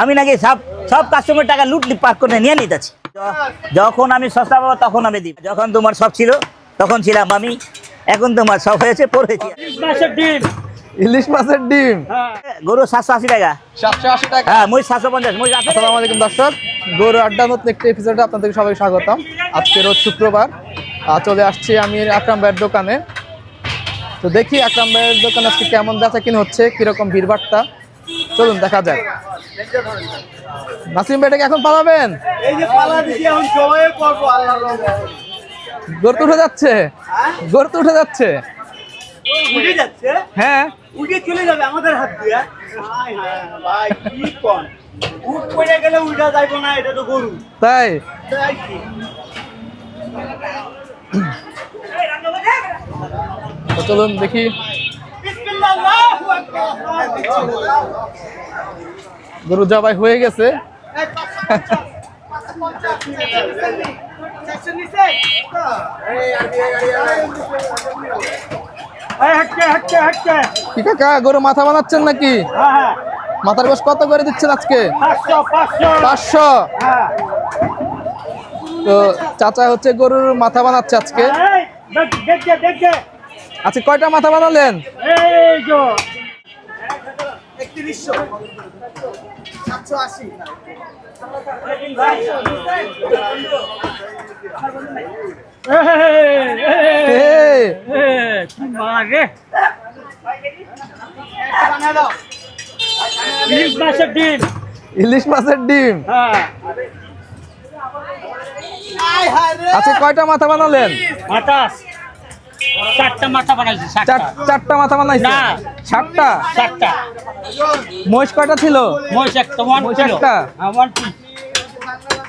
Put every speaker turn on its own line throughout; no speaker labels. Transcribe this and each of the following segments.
আমি নাকি সব সব কাস্টমার টাকা লুটলি পাক করে নিয়ে নিতেছি। যখন আমি সস্তা পাবো তখন আমি দিই যখন তোমার সব ছিল তখন ছিলাম আমি। এখন তোমার সব হয়েছে পড়েছি
ইলিশ মাছের ডিম।
গরু সাতশো আশি টাকা।
সাতশো আশি টাকা।
হ্যাঁ মই সাতশো পঞ্চাশ মই আছে
আসসালামু আলাইকুম দর্শক। গরু আড্ডা নতুন একটি এপিসোডে আপনাদের সবাই স্বাগতম। আজকে রোজ শুক্রবার। চলে আসছি আমি আকরাম ভাইয়ের দোকানে। তো দেখি আকরাম ভাইয়ের দোকানে আজকে কেমন বেচা কিনে হচ্ছে কীরকম ভিড়ভাট্টা চলুন দেখা যাক। নাসিম ভাইটাকে এখন পালাবেন?
এই যে পালা দিছি এখন সময়ে করব আল্লাহর রহমতে।
গরু তো উঠে যাচ্ছে। গরু তো উঠে যাচ্ছে।
উঠে যাচ্ছে?
হ্যাঁ।
উঠে চলে যাবে আমাদের হাত দিয়ে। হায় হায়, ভাই কি কোন? উঠ পড়ে গেলে উল্টা যাইবো না এটা তো গরু।
তাই?
তাই কি?
চলুন দেখি।
বিসমিল্লাহ, আল্লাহু আকবার।
গরু জবাই হয়ে গেছে। কি কাকা গরু মাথা বানাচ্ছেন নাকি
হ্যাঁ, হ্যাঁ।
মাথার গোস কত করে দিচ্ছেন আজকে
পাঁচশো, হ্যাঁ।
তো চাচা হচ্ছে গরুর মাথা বানাচ্ছে আজকে। আজকে কয়টা মাথা বানালেন
এই। সাতশো আশি। ইলিশ মাছের ডিম।
ইলিশ মাছের ডিম আজকে কয়টা মাথা বানালেন?
মাতাস চারটা মাথা বানাইছি চারটা
চারটা মাথা বানাইছেন
না।
সাতটা?
চারটা
মহিষ কয়টা ছিল?
মহিষ একটা ওয়ান
একটা?
হ্যাঁ,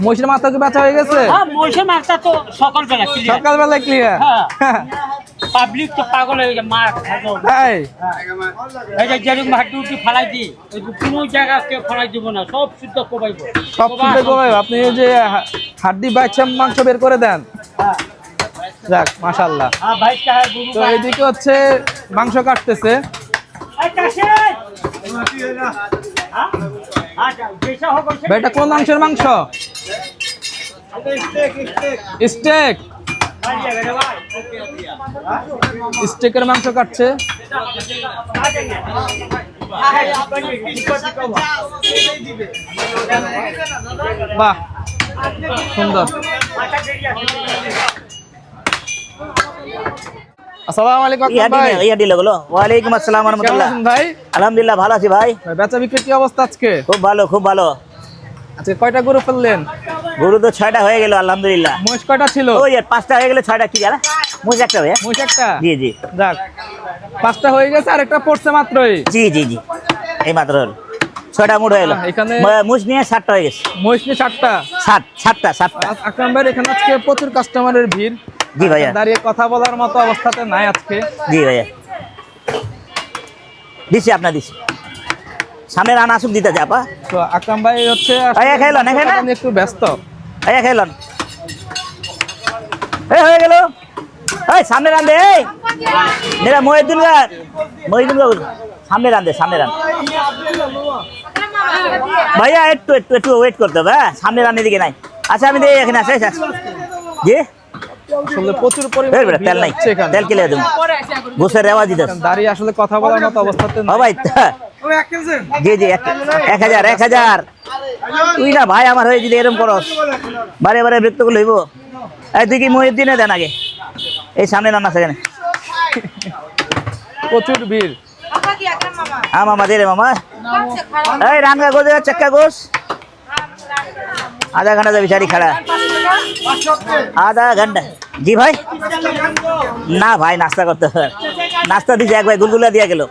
মহিষের মাথা কি বেচা হয়ে গেছে?
হ্যাঁ মহিষের মাথা তো সকালবেলা ক্লিয়ার
সকালবেলায় ক্লিয়ার
হ্যাঁ। পাবলিক তো পাগল হয়ে যায় মাছ
তাই
এই। যে যেরকম হাড্ডি উঠি ফালাই দিই কোনো জায়গা কেউ ফালাই দিব না সব শুদ্ধ কোবাইব।
সব শুনতে গোবাই আপনি যে হাড্ডি বাচ্চা মাংস বের করে দেন। যাক মাশাল্লাহ তো এদিকে হচ্ছে মাংস কাটতেছে। এটা কোন মাংসের মাংস? স্টেক। স্টেকের মাংস কাটছে। বাহ, সুন্দর। আসসালামু আলাইকুম আকরাম ভাই।
ইয়া দিলে গুলো ওয়ালাইকুম আসসালাম
কেমন ভাই?
আলহামদুলিল্লাহ ভালো আছি ভাই।
ভাই, বেচা বিক্রি কি অবস্থা আজকে?
খুব ভালো খুব ভালো।
আজকে কয়টা গরু ফেললেন?
গরু তো ছয়টা হয়ে গেল আলহামদুলিল্লাহ।
মহিষ কয়টা ছিল?
ওই আর পাঁচটা হয়ে গেলে ছয়টা কি গেল মুজ একটা ভাইয়া
মহিষ একটা?
জি জি।
যাক পাঁচটা হয়ে গেছে আর একটা পড়ছে মাত্রই।
জি জি জি। এই মাত্র ছয়টা হয়ে গেল।
এখানে-
নিয়ে হয়ে গেছে।
নিয়ে আকরাম ভাই এখানে আজকে প্রচুর কাস্টমারের ভিড়।
জি ভাইয়া।
দাঁড়িয়ে কথা বলার মতো অবস্থাতে নাই আজকে।
জি ভাইয়া। দিছি আপনার দিছি। সামনে রান আসুক দিতে
তো আকরাম ভাই হচ্ছে
ভাইয়া খাইলো না, খাইলো?
নিয়ে একটু ব্যস্ত।
এই খেলন এই হয়ে গেল। এই সামনে রান দে এই। মেরা মহিউদ্দিন মহিউদ্দিন সামনে রান দে সামনে রান। ভাইয়া একটু একটু একটু ওয়েট করতে হবে হ্যাঁ? সামনে রান এদিকে নাই। আচ্ছা আমি দিই এখানে আছে। জি?
আসলে প্রচুর
এই
পরিমাণে
বেটা,
ভিড়
তেল নাই
হচ্ছে এখানে
তেল কেলে দেবো ঘুষের রেওয়া দিতে
দাঁড়িয়ে আসলে কথা বলার মতো অবস্থাতে
ও
নাই।
ভাই জি জি এক এক হাজার এক হাজার তুই না ভাই আমার হয়ে যদি এরকম করস বারে বারে বিরক্ত করলে হইব এই তুই কি মহিউদ্দিনে দেন আগে এই সামনে রান্না সেখানে
প্রচুর ভিড়
হ্যাঁ মামা দে রে মামা এই রানগা গোজ চক্কা গোস आधा घंटा से बेचारी खड़ा है आधा घंटा জি ভাই? না ভাই নাস্তা করতে হবে। নাস্তা দিয়েছে এক ভাই গুলগুলা দিয়ে গেল।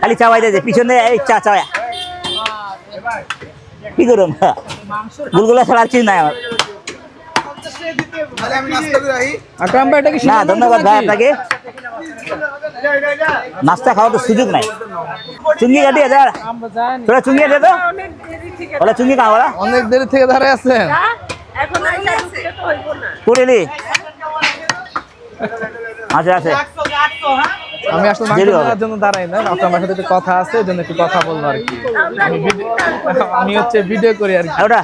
খালি চাওয়াই দিয়েছে পিছনে এই চা চাওয়া। কি করুন গুলগুলা ছাড়া কিছু নাই আমার। ধন্যবাদ নাস্তা তো সুযোগ নাই। চুঙ্গি চুঙ্গি দে তো। ওরা চুঙ্গি খাওয়া
অনেক দেরি থেকে ধারে আছে হ্যাঁ?
পুরেলি আছে আছে।
হ্যাঁ?
আমি আসলে মাংস জন্য দাঁড়াই না আপনার আমার সাথে একটু কথা আছে একটু কথা বলব আর কি। আমি হচ্ছে ভিডিও করি আর কি।
ওটা।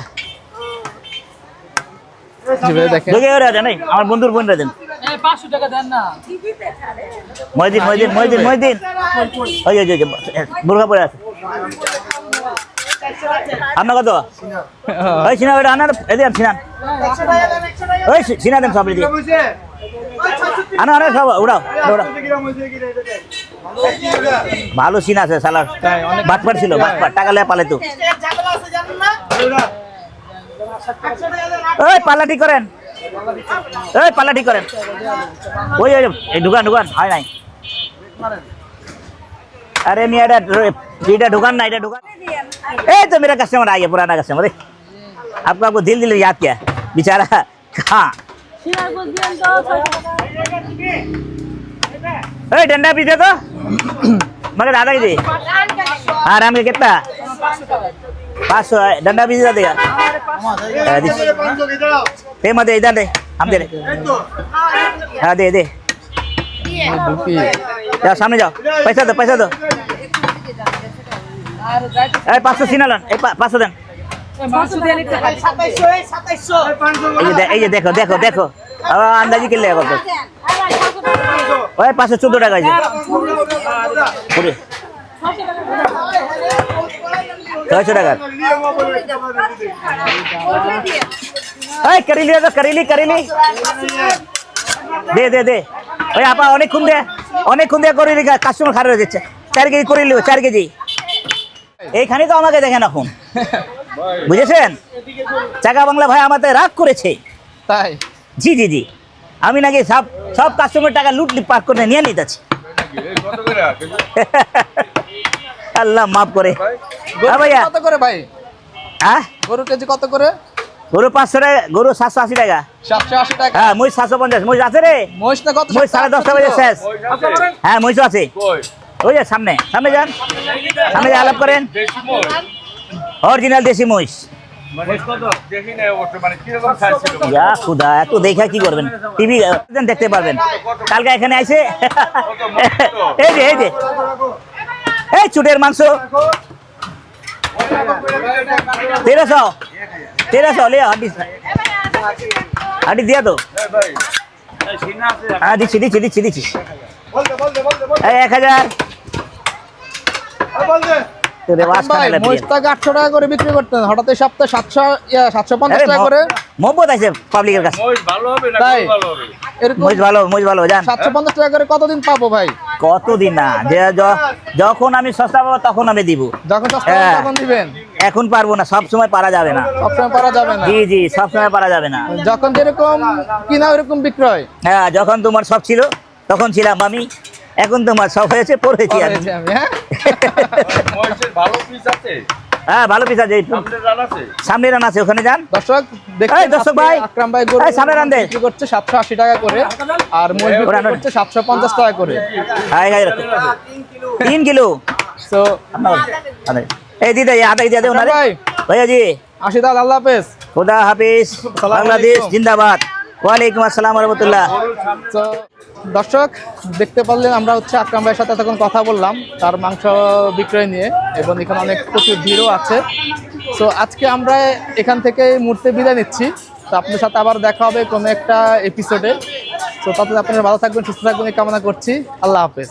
আমার বন্ধুর বোনরা দেন
পাঁচশো টাকা দেন না।
মহিদিন মহিদিন মহিদিন মহিদিন। ওই ওই ওই, ওই বুর্গা পরে আছে। আপনার কত? ওই সিনা ওটা আনার এদিন সিনান ওই সি- সিনা দেন সব দিয়ে আনা আনা সব উড়াও উড়াও ভালো সিন আছে সালার বাটপাট ছিল বাটপাট টাকা লেয়া পালে তো। ওই পাল্লা ঠিক করেন। ওই পাল্লা ঠিক করেন। ওই ওই এই ঢুকান ঢুকান হয় নাই। अरे मैं এটা এটা ढुकान ना এটা ढुकान ए तो मेरा कस्टमर आ गया पुराना कस्टमर आपको आपको दिल दिल याद किया बेचारा हाँ ए डंडा पीते तो मगर दादा की दे हाँ राम के कितना पाँच सौ है डंडा भी दे देगा हाँ, दिस- दे मत दे इधर दे हम दे रहे हाँ दे दे
ঢুকি
যাও সামনে যাও পয়সা দো পয়সা দো এই পাঁচশো সিনালন এই পা- পাঁচশো দেন। এই যে দে- এই যে দেখো দেখো দেখো। আন্দাজি কিনলে কত? ওই পাঁচশো চোদ্দ টাকা আছে। ছয়শো টাকা। এই করিলি তো করিলি করিলি। দে দে দে। ওই আপা অনেকক্ষণ দে অনেকক্ষণ দিয়ে করিলি কাস্টমার খারাপ হয়ে যাচ্ছে। চার কেজি করিলি চার কেজি। এইখানে তো আমাকে দেখেন এখন। বুঝেছেন? চাকা বাংলা ভাই আমাদের রাগ করেছে।
তাই?
জি জি জি। আমি নাকি সব সব কাস্টমার টাকা লুট পাক করে নিয়ে নিতেছি। আল্লাহ মাফ করে। হ্যাঁ
কত করে ভাই?
হ্যাঁ?
গরু কেজি কত করে?
গরু পাঁচশো টাকা গরু সাতশো আশি টাকা।
সাতশো আশি টাকা।
হ্যাঁ মই সাতশো পঞ্চাশ। মই আছে রে?
মহিষ না কত
মই সাড়ে দশটা বাজে শেষ। হ্যাঁ মহিষও আছে। ওই যে সামনে সামনে যান। সামনে যা আলাপ করেন। অরিজিনাল দেশি মহিষ। ইয়া খুদা, এত দেখা কি করবেন? টিভি দেখতে পারবেন। কালকে এখানে আইসে এই যে এই যে। এই চুটের মাংস। তেরোশো। তেরোশো, লে হাডি হাডি দিয়া তো। হ্যাঁ দিচ্ছি দিচ্ছি দিচ্ছি দিচ্ছি। এক হাজার তোরে ওয়াজ
ভাই
কানালে
মহিষ টাকা আটশো টাকা করে বিক্রি করতেন। হঠাৎ এই সপ্তাহে সাতশো সাতশো পঞ্চাশ টাকা করে।
মোহব্বত আছে পাবলিকের কাছে।
তাই এরকম
ভালো মহিষ ভালো জান
সাতশো পঞ্চাশ টাকা করে কতদিন পাবো ভাই?
কতদিন না? যে যখন আমি সস্তা পাবো তখন আমি দিব।
যখন সস্তা
হ্যাঁ।
তখন দিবেন?
এখন পারব না সব সময় পারা যাবে না।
সবসময় পারা যাবে না?
জি জি সব সময় পারা যাবে না।
যখন যেরকম কিনা ওরকম বিক্রয়?
হ্যাঁ যখন তোমার সব ছিল তখন ছিলাম আমি। এখন তোমার সব হয়েছে পড়েছি আমি
হ্যাঁ?
ভালো পিস আছে।
হ্যাঁ ভালো পিস আছে
সামনে রান আছে।
সামনে রান আছে ওখানে যান।
দর্শক দেখুন
দর্শক ভাই।
আকরাম ভাই গরু
সামনে রান দে।
বিক্রি করছে সাতশো আশি টাকা করে আর বিক্রি করছে টাকা
হ্যাঁ কিলো।
তো
এই দিদা এই আধা দে ওনারে। ভাইয়া জি।
আল্লাহ হাফেজ।
খুদা হাফিজ। বাংলাদেশ জিন্দাবাদ। ওয়ালাইকুম আসসালাম রহমতুল্লাহ।
দর্শক, দেখতে পারলেন আমরা হচ্ছে আকরাম ভাইয়ের সাথে তখন কথা বললাম, তার মাংস বিক্রয় নিয়ে, এবং এখানে অনেক প্রচুর ভিড়ও আছে। তো আজকে আমরা এখান থেকে মুহূর্তে বিদায় নিচ্ছি। তো আপনার সাথে আবার দেখা হবে কোনো একটা এপিসোডে তো তাতে আপনারা ভালো থাকবেন, সুস্থ থাকবেন কামনা করছি। আল্লাহ হাফেজ।